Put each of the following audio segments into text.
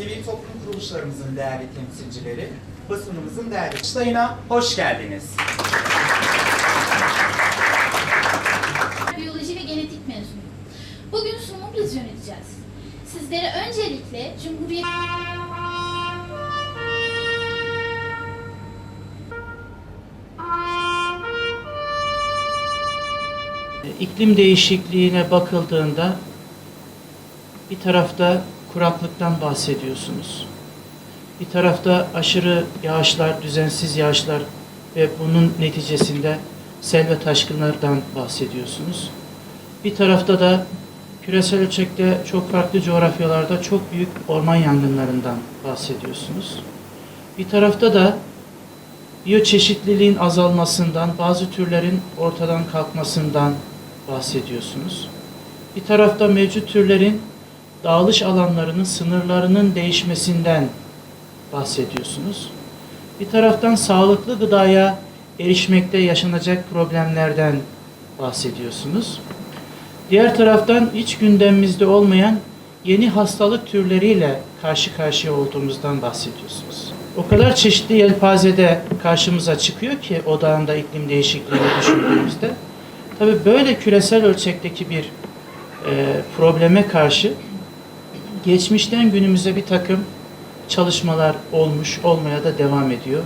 sivil toplum kuruluşlarımızın değerli temsilcileri, basınımızın değerli çıtayına hoş geldiniz. Biyoloji ve genetik mezunuyum. Bugün sunumu biz yöneteceğiz. Sizlere öncelikle Cumhuriyet... İklim değişikliğine bakıldığında bir tarafta kuraklıktan bahsediyorsunuz. Bir tarafta aşırı yağışlar, düzensiz yağışlar ve bunun neticesinde sel ve taşkınlardan bahsediyorsunuz. Bir tarafta da küresel ölçekte çok farklı coğrafyalarda çok büyük orman yangınlarından bahsediyorsunuz. Bir tarafta da biyoçeşitliliğin azalmasından, bazı türlerin ortadan kalkmasından bahsediyorsunuz. Bir tarafta mevcut türlerin dağılış alanlarının sınırlarının değişmesinden bahsediyorsunuz. Bir taraftan sağlıklı gıdaya erişmekte yaşanacak problemlerden bahsediyorsunuz. Diğer taraftan hiç gündemimizde olmayan yeni hastalık türleriyle karşı karşıya olduğumuzdan bahsediyorsunuz. O kadar çeşitli yelpazede karşımıza çıkıyor ki odağında iklim değişikliğini düşündüğümüzde. Tabii böyle küresel ölçekteki bir e, probleme karşı geçmişten günümüze bir takım çalışmalar olmuş, olmaya da devam ediyor.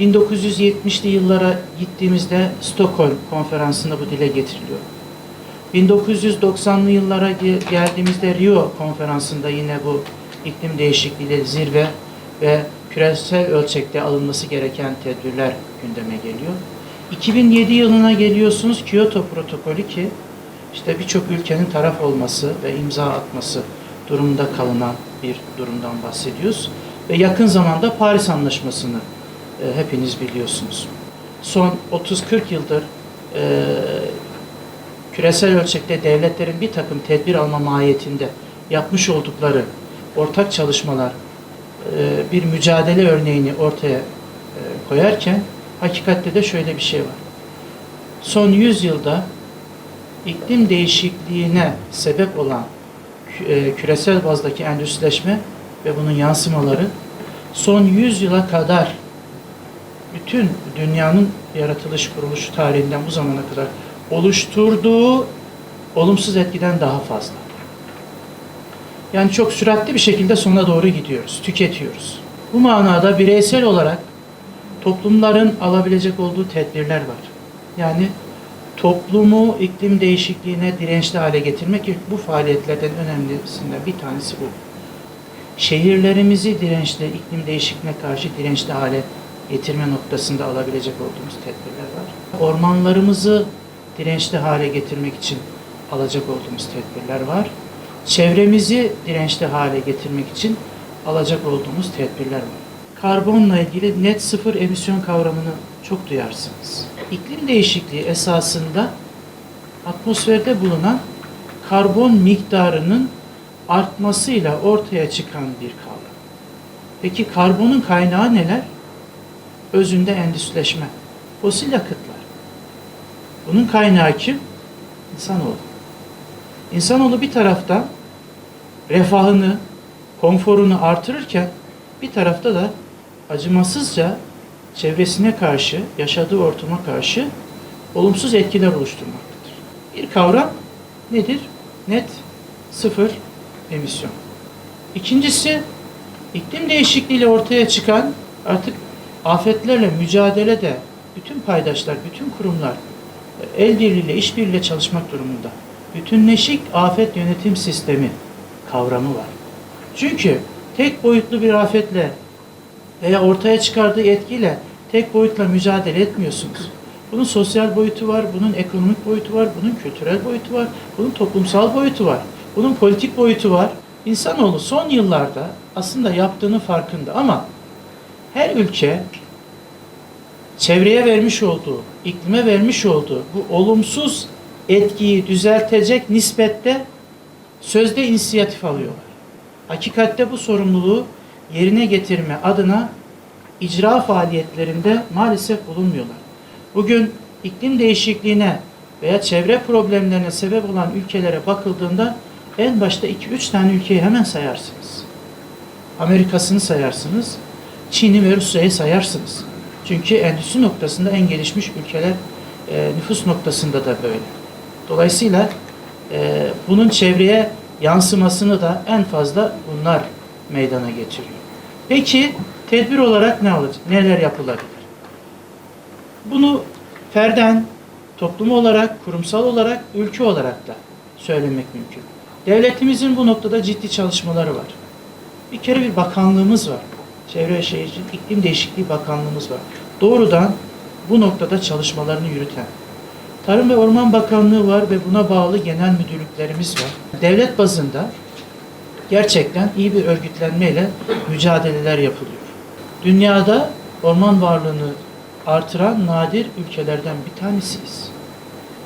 1970'li yıllara gittiğimizde Stockholm konferansında bu dile getiriliyor. 1990'lı yıllara ge- geldiğimizde Rio konferansında yine bu iklim değişikliği zirve ve küresel ölçekte alınması gereken tedbirler gündeme geliyor. 2007 yılına geliyorsunuz Kyoto protokolü ki işte birçok ülkenin taraf olması ve imza atması durumunda kalınan bir durumdan bahsediyoruz. Ve yakın zamanda Paris Anlaşması'nı e, hepiniz biliyorsunuz. Son 30-40 yıldır e, küresel ölçekte devletlerin bir takım tedbir alma mahiyetinde yapmış oldukları ortak çalışmalar e, bir mücadele örneğini ortaya e, koyarken hakikatte de şöyle bir şey var. Son 100 yılda iklim değişikliğine sebep olan küresel bazdaki endüstrileşme ve bunun yansımaları son 100 yıla kadar bütün dünyanın yaratılış kuruluş tarihinden bu zamana kadar oluşturduğu olumsuz etkiden daha fazla. Yani çok süratli bir şekilde sona doğru gidiyoruz, tüketiyoruz. Bu manada bireysel olarak toplumların alabilecek olduğu tedbirler var. Yani toplumu iklim değişikliğine dirençli hale getirmek bu faaliyetlerden önemlisinden bir tanesi bu. Şehirlerimizi dirençli, iklim değişikliğine karşı dirençli hale getirme noktasında alabilecek olduğumuz tedbirler var. Ormanlarımızı dirençli hale getirmek için alacak olduğumuz tedbirler var. Çevremizi dirençli hale getirmek için alacak olduğumuz tedbirler var. Karbonla ilgili net sıfır emisyon kavramını çok duyarsınız. İklim değişikliği esasında atmosferde bulunan karbon miktarının artmasıyla ortaya çıkan bir kavram. Peki karbonun kaynağı neler? Özünde endüstrileşme, fosil yakıtlar. Bunun kaynağı kim? İnsanoğlu. İnsanoğlu bir taraftan refahını, konforunu artırırken bir tarafta da acımasızca çevresine karşı, yaşadığı ortama karşı olumsuz etkiler oluşturmaktadır. Bir kavram nedir? Net sıfır emisyon. İkincisi iklim değişikliğiyle ortaya çıkan artık afetlerle mücadelede bütün paydaşlar, bütün kurumlar el birliğiyle, işbirliğiyle çalışmak durumunda. Bütünleşik afet yönetim sistemi kavramı var. Çünkü tek boyutlu bir afetle veya ortaya çıkardığı etkiyle tek boyutla mücadele etmiyorsunuz. Bunun sosyal boyutu var, bunun ekonomik boyutu var, bunun kültürel boyutu var, bunun toplumsal boyutu var, bunun politik boyutu var. İnsanoğlu son yıllarda aslında yaptığını farkında ama her ülke çevreye vermiş olduğu, iklime vermiş olduğu bu olumsuz etkiyi düzeltecek nispette sözde inisiyatif alıyorlar. Hakikatte bu sorumluluğu yerine getirme adına icra faaliyetlerinde maalesef bulunmuyorlar. Bugün iklim değişikliğine veya çevre problemlerine sebep olan ülkelere bakıldığında en başta 2-3 tane ülkeyi hemen sayarsınız. Amerika'sını sayarsınız, Çin'i ve Rusya'yı sayarsınız. Çünkü endüstri noktasında en gelişmiş ülkeler e, nüfus noktasında da böyle. Dolayısıyla e, bunun çevreye yansımasını da en fazla bunlar meydana getiriyor. Peki tedbir olarak ne alacak? Neler yapılabilir? Bunu ferden, toplum olarak, kurumsal olarak, ülke olarak da söylemek mümkün. Devletimizin bu noktada ciddi çalışmaları var. Bir kere bir bakanlığımız var. Çevre ve Şehircilik İklim Değişikliği Bakanlığımız var. Doğrudan bu noktada çalışmalarını yürüten. Tarım ve Orman Bakanlığı var ve buna bağlı genel müdürlüklerimiz var. Devlet bazında gerçekten iyi bir örgütlenmeyle mücadeleler yapılıyor. Dünyada orman varlığını artıran nadir ülkelerden bir tanesiyiz.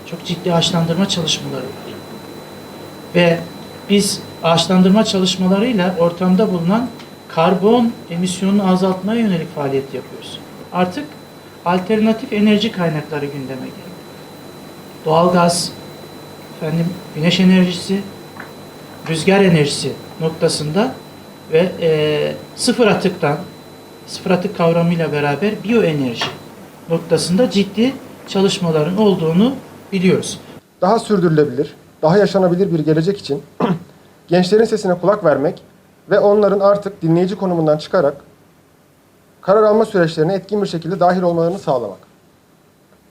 Çok ciddi ağaçlandırma çalışmaları var. Ve biz ağaçlandırma çalışmalarıyla ortamda bulunan karbon emisyonunu azaltmaya yönelik faaliyet yapıyoruz. Artık alternatif enerji kaynakları gündeme geldi. Doğalgaz, efendim güneş enerjisi, rüzgar enerjisi noktasında ve e, sıfır atıktan, sıfır atık kavramıyla beraber biyoenerji noktasında ciddi çalışmaların olduğunu biliyoruz. daha sürdürülebilir, daha yaşanabilir bir gelecek için gençlerin sesine kulak vermek ve onların artık dinleyici konumundan çıkarak karar alma süreçlerine etkin bir şekilde dahil olmalarını sağlamak.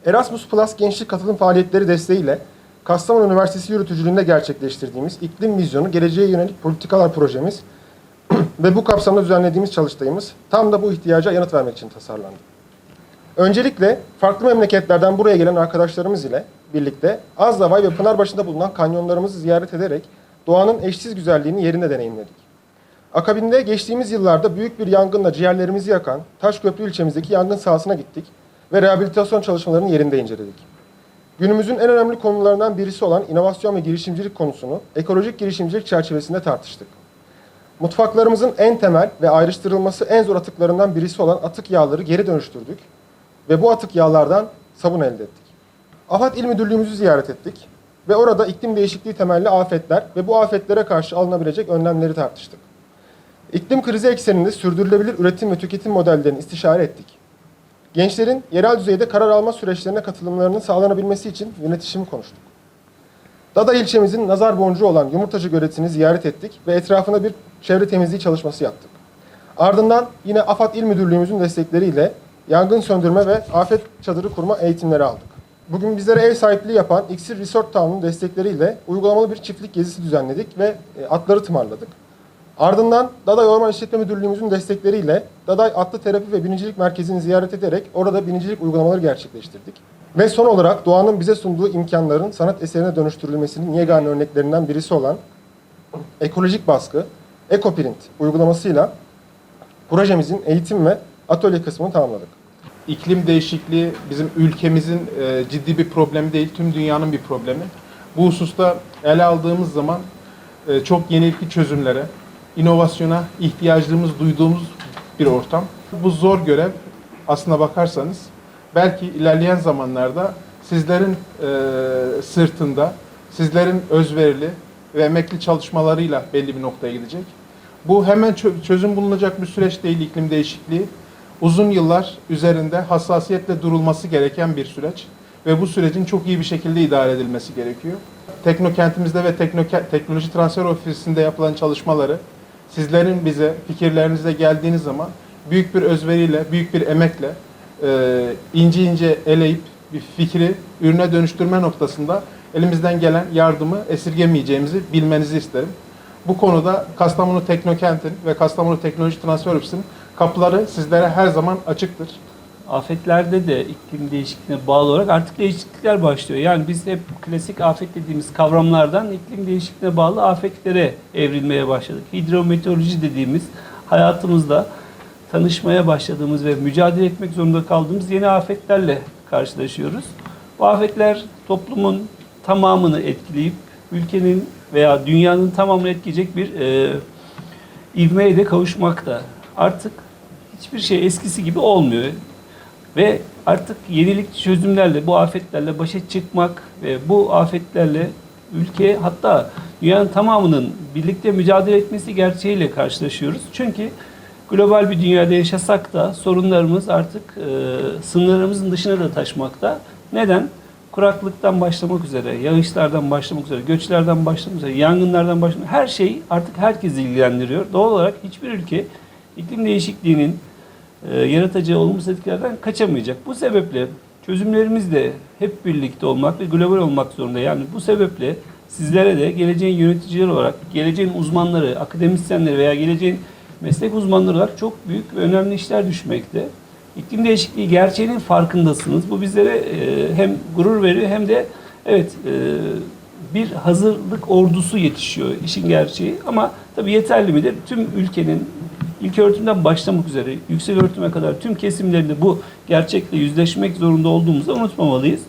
Erasmus Plus gençlik katılım faaliyetleri desteğiyle Kastamonu Üniversitesi yürütücülüğünde gerçekleştirdiğimiz iklim vizyonu geleceğe yönelik politikalar projemiz ve bu kapsamda düzenlediğimiz çalıştayımız tam da bu ihtiyaca yanıt vermek için tasarlandı. Öncelikle farklı memleketlerden buraya gelen arkadaşlarımız ile birlikte Azdavay ve Pınarbaşı'nda bulunan kanyonlarımızı ziyaret ederek doğanın eşsiz güzelliğini yerinde deneyimledik. Akabinde geçtiğimiz yıllarda büyük bir yangınla ciğerlerimizi yakan Taşköprü ilçemizdeki yangın sahasına gittik ve rehabilitasyon çalışmalarını yerinde inceledik. Günümüzün en önemli konularından birisi olan inovasyon ve girişimcilik konusunu ekolojik girişimcilik çerçevesinde tartıştık. Mutfaklarımızın en temel ve ayrıştırılması en zor atıklarından birisi olan atık yağları geri dönüştürdük ve bu atık yağlardan sabun elde ettik. AFAD İl Müdürlüğümüzü ziyaret ettik ve orada iklim değişikliği temelli afetler ve bu afetlere karşı alınabilecek önlemleri tartıştık. İklim krizi ekseninde sürdürülebilir üretim ve tüketim modellerini istişare ettik. Gençlerin yerel düzeyde karar alma süreçlerine katılımlarının sağlanabilmesi için yönetişimi konuştuk. Dada ilçemizin nazar boncuğu olan Yumurtacı Göleti'ni ziyaret ettik ve etrafına bir çevre temizliği çalışması yaptık. Ardından yine AFAD İl Müdürlüğümüzün destekleriyle yangın söndürme ve afet çadırı kurma eğitimleri aldık. Bugün bizlere ev sahipliği yapan İksir Resort Town'un destekleriyle uygulamalı bir çiftlik gezisi düzenledik ve e, atları tımarladık. Ardından Daday Orman İşletme Müdürlüğümüzün destekleriyle Daday Atlı Terapi ve Binicilik Merkezi'ni ziyaret ederek orada binicilik uygulamaları gerçekleştirdik. Ve son olarak doğanın bize sunduğu imkanların sanat eserine dönüştürülmesinin yegane örneklerinden birisi olan ekolojik baskı, EcoPrint uygulamasıyla projemizin eğitim ve atölye kısmını tamamladık. İklim değişikliği bizim ülkemizin e, ciddi bir problemi değil, tüm dünyanın bir problemi. Bu hususta ele aldığımız zaman e, çok yenilikçi çözümlere, inovasyona ihtiyacımız duyduğumuz bir ortam. Bu zor görev aslına bakarsanız belki ilerleyen zamanlarda sizlerin e, sırtında, sizlerin özverili ve emekli çalışmalarıyla belli bir noktaya gidecek. Bu hemen çö- çözüm bulunacak bir süreç değil iklim değişikliği. Uzun yıllar üzerinde hassasiyetle durulması gereken bir süreç ve bu sürecin çok iyi bir şekilde idare edilmesi gerekiyor. Teknokentimizde ve teknoloji transfer ofisinde yapılan çalışmaları sizlerin bize fikirlerinizle geldiğiniz zaman büyük bir özveriyle, büyük bir emekle e, ince ince eleyip bir fikri ürüne dönüştürme noktasında elimizden gelen yardımı esirgemeyeceğimizi bilmenizi isterim. Bu konuda Kastamonu Teknokent'in ve Kastamonu Teknoloji Transfer Ofisi'nin kapıları sizlere her zaman açıktır. Afetlerde de iklim değişikliğine bağlı olarak artık değişiklikler başlıyor. Yani biz hep klasik afet dediğimiz kavramlardan iklim değişikliğine bağlı afetlere evrilmeye başladık. Hidrometeoroloji dediğimiz hayatımızda tanışmaya başladığımız ve mücadele etmek zorunda kaldığımız yeni afetlerle karşılaşıyoruz. Bu afetler toplumun tamamını etkileyip ülkenin veya dünyanın tamamını etkileyecek bir e, ivmeye de kavuşmakta. Artık hiçbir şey eskisi gibi olmuyor. Ve artık yenilikçi çözümlerle bu afetlerle başa çıkmak ve bu afetlerle ülke hatta dünyanın tamamının birlikte mücadele etmesi gerçeğiyle karşılaşıyoruz. Çünkü global bir dünyada yaşasak da sorunlarımız artık e, sınırlarımızın dışına da taşmakta. Neden? Kuraklıktan başlamak üzere, yağışlardan başlamak üzere, göçlerden başlamak üzere, yangınlardan başlamak her şey artık herkesi ilgilendiriyor. Doğal olarak hiçbir ülke iklim değişikliğinin e, yaratacağı olumsuz etkilerden kaçamayacak. Bu sebeple çözümlerimiz de hep birlikte olmak ve global olmak zorunda. Yani bu sebeple sizlere de geleceğin yöneticileri olarak, geleceğin uzmanları, akademisyenleri veya geleceğin meslek uzmanları olarak çok büyük ve önemli işler düşmekte. İklim değişikliği gerçeğinin farkındasınız. Bu bizlere e, hem gurur veriyor hem de evet e, bir hazırlık ordusu yetişiyor işin gerçeği. Ama tabii yeterli midir? Tüm ülkenin ilk öğretimden başlamak üzere yüksek öğretime kadar tüm kesimlerinde bu gerçekle yüzleşmek zorunda olduğumuzu unutmamalıyız.